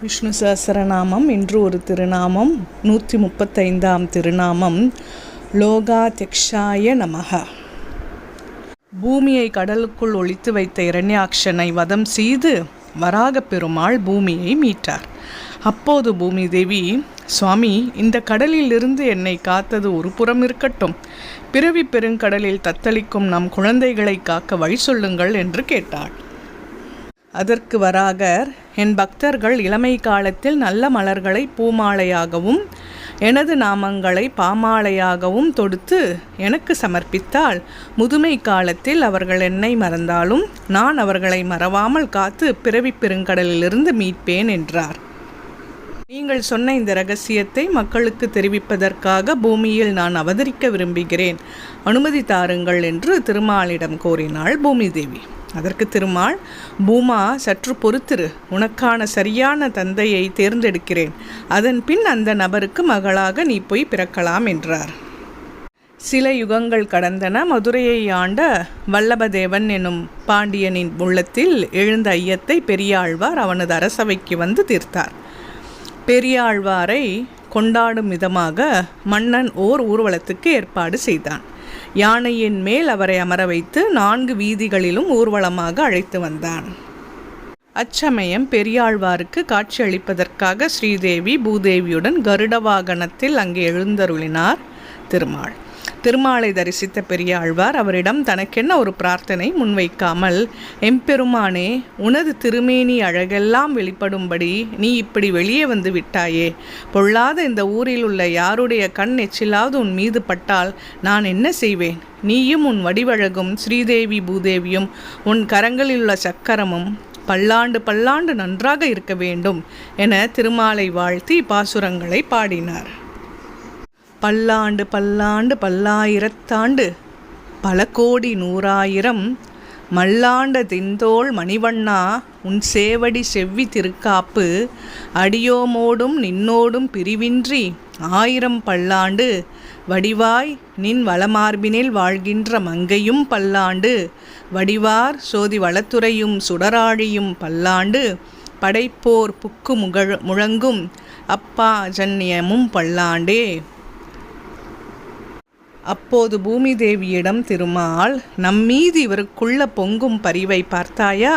விஷ்ணு சஹசரநாமம் இன்று ஒரு திருநாமம் நூற்றி முப்பத்தைந்தாம் திருநாமம் லோகாத்யக்ஷாய நமக பூமியை கடலுக்குள் ஒழித்து வைத்த இரண்யாக்ஷனை வதம் செய்து வராகப் பெருமாள் பூமியை மீட்டார். அப்போது பூமி தேவி சுவாமி இந்த கடலிலிருந்து என்னை காத்தது ஒரு புறம் இருக்கட்டும். பிறவி பெருங்கடலில் தத்தளிக்கும் நம் குழந்தைகளை காக்க வழி சொல்லுங்கள் என்று கேட்டாள். அதற்கு வராகர் என் பக்தர்கள் இளமை காலத்தில் நல்ல மலர்களை பூமாலையாகவும் எனது நாமங்களை பாமாலையாகவும் தொடுத்து எனக்கு சமர்ப்பித்தால் முதுமை காலத்தில் அவர்கள் என்னை மறந்தாலும் நான் அவர்களை மறவாமல் காத்து பிறவி பெருங்கடலிலிருந்து மீட்பேன் என்றார். நீங்கள் சொன்ன இந்த ரகசியத்தை மக்களுக்கு தெரிவிப்பதற்காக பூமியில் நான் அவதரிக்க விரும்புகிறேன். அனுமதி தாருங்கள் என்று திருமாலிடம் கோரினாள் பூமி தேவி அதற்கு திருமால் பூமா சற்று பொறுத்திரு. உனக்கான சரியான தந்தையை தேர்ந்தெடுக்கிறேன். அதன் பின் அந்த நபருக்கு மகளாக நீ போய் பிறக்கலாம் என்றார். சில யுகங்கள் கடந்தன. மதுரையை ஆண்ட வல்லபதேவன் எனும் பாண்டியனின் உள்ளத்தில் எழுந்த ஐயத்தை பெரியாழ்வார் அவனது அரசவைக்கு வந்து தீர்த்தார். பெரியாழ்வாரை கொண்டாடும் விதமாக மன்னன் ஓர் ஊர்வலத்துக்கு ஏற்பாடு செய்தான். யானையின் மேல் அவரை அமர வைத்து நான்கு வீதிகளிலும் ஊர்வலமாக அழைத்து வந்தான். அச்சமயம் பெரியாழ்வாருக்கு காட்சியளிப்பதற்காக ஸ்ரீதேவி பூதேவியுடன் கருட வாகனத்தில் அங்கே எழுந்தருளினார் திருமால். திருமாலை தரிசித்த பெரியாழ்வார் அவரிடம் தனக்கென்ன ஒரு பிரார்த்தனை முன்வைக்காமல் எம்பெருமானே உனது திருமேனி அழகெல்லாம் வெளிப்படும்படி நீ இப்படி வெளியே வந்து விட்டாயே. பொல்லாத இந்த ஊரில் உள்ள யாருடைய கண் எச்சிலாவது உன் மீது பட்டால் நான் என்ன செய்வேன்? நீயும் உன் வடிவழகும் ஸ்ரீதேவி பூதேவியும் உன் கரங்களில் உள்ள சக்கரமும் பல்லாண்டு பல்லாண்டு நன்றாக இருக்க வேண்டும் என திருமாலை வாழ்த்தி பாசுரங்களை பாடினார். பல்லாண்டு பல்லாண்டு பல்லாயிரத்தாண்டு பல கோடி நூறாயிரம் மல்லாண்ட திந்தோள் மணிவண்ணா உன் சேவடி செவ்வி திருக்காப்பு அடியோமோடும் நின்னோடும் பிரிவின்றி ஆயிரம் பல்லாண்டு வடிவாய் நின் வளமார்பினில் வாழ்கின்ற மங்கையும் பல்லாண்டு வடிவார் சோதி வளத்துறையும் சுடராழியும் பல்லாண்டு படைப்போர் புக்கு முகழ் முழங்கும் அப்பா ஜன்னியமும் பல்லாண்டே. அப்போது பூமி தேவியிடம் திருமால் நம்மீது இவருக்குள்ள பொங்கும் பரிவை பார்த்தாயா?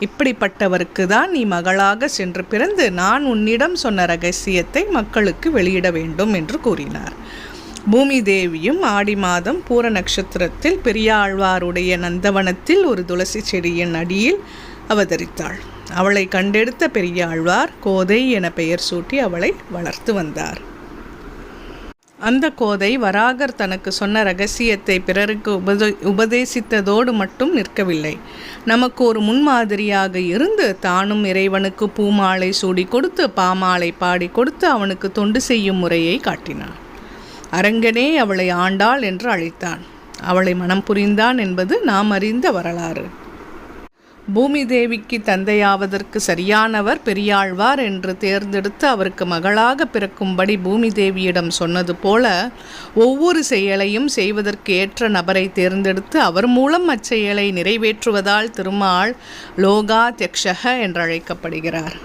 இப்படிப்பட்டவருக்கு தான் நீ மகளாக சென்று பிறந்து நான் உன்னிடம் சொன்ன ரகசியத்தை மக்களுக்கு வெளியிட வேண்டும் என்று கூறினார். பூமி தேவியும் ஆடி மாதம் பூர நட்சத்திரத்தில் பெரியாழ்வாருடைய நந்தவனத்தில் ஒரு துளசி செடியின் அடியில் அவதரித்தாள். அவளை கண்டெடுத்த பெரியாழ்வார் கோதை என பெயர் சூட்டி அவளை வளர்த்து வந்தார். அந்த கோதை வராகர் தனக்கு சொன்ன ரகசியத்தை பிறருக்கு உபதே உபதேசித்ததோடு மட்டும் நிற்கவில்லை. நமக்கு ஒரு முன்மாதிரியாக இருந்து தானும் இறைவனுக்கு பூமாலை சூடி கொடுத்து பாமாலை பாடி கொடுத்து அவனுக்கு தொண்டு செய்யும் முறையை காட்டினான். அரங்கனே அவளை ஆண்டாள் என்று அழைத்தான். அவளை மனம் புரிந்தான் என்பது நாம் அறிந்த வரலாறு. பூமி தேவிக்கு தந்தையாவதற்கு சரியானவர் பெரியாழ்வார் என்று தேர்ந்தெடுத்து அவருக்கு மகளாக பிறக்கும்படி பூமி தேவியிடம் சொன்னது போல ஒவ்வொரு செயலையும் செய்வதற்கு ஏற்ற நபரை தேர்ந்தெடுத்து அவர் மூலம் அச்செயலை நிறைவேற்றுவதால் திருமால் லோகா தியக்ஷக என்றழைக்கப்படுகிறார்.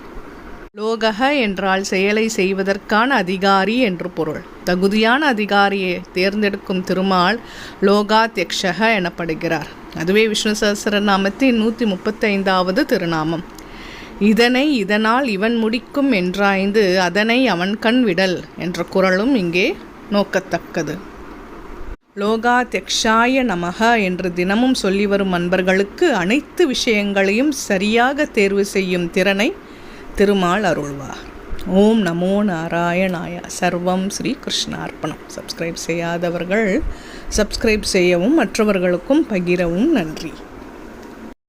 லோகக என்றால் செயலை செய்வதற்கான அதிகாரி என்று பொருள். தகுதியான அதிகாரியை தேர்ந்தெடுக்கும் திருமால் லோகா தியக்ஷக எனப்படுகிறார். அதுவே விஷ்ணு சஹசிரநாமத்தின் நூற்றி முப்பத்தைந்தாவது திருநாமம். இதனை இதனால் இவன் முடிக்கும் என்றாய்ந்து அதனை அவன் கண் விடல் என்ற குரலும் இங்கே நோக்கத்தக்கது. லோகா தெக்ஷாய நமக என்று தினமும் சொல்லி வரும் அன்பர்களுக்கு அனைத்து விஷயங்களையும் சரியாக தேர்வு செய்யும் திறனை திருமால் அருள்வார். ஓம் நமோ நாராயணாய சர்வம் ஸ்ரீ கிருஷ்ணார்ப்பணம். சப்ஸ்கிரைப் செய்யாதவர்கள் சப்ஸ்கிரைப் செய்யவும் மற்றவர்களுக்கும் பகிரவும் நன்றி.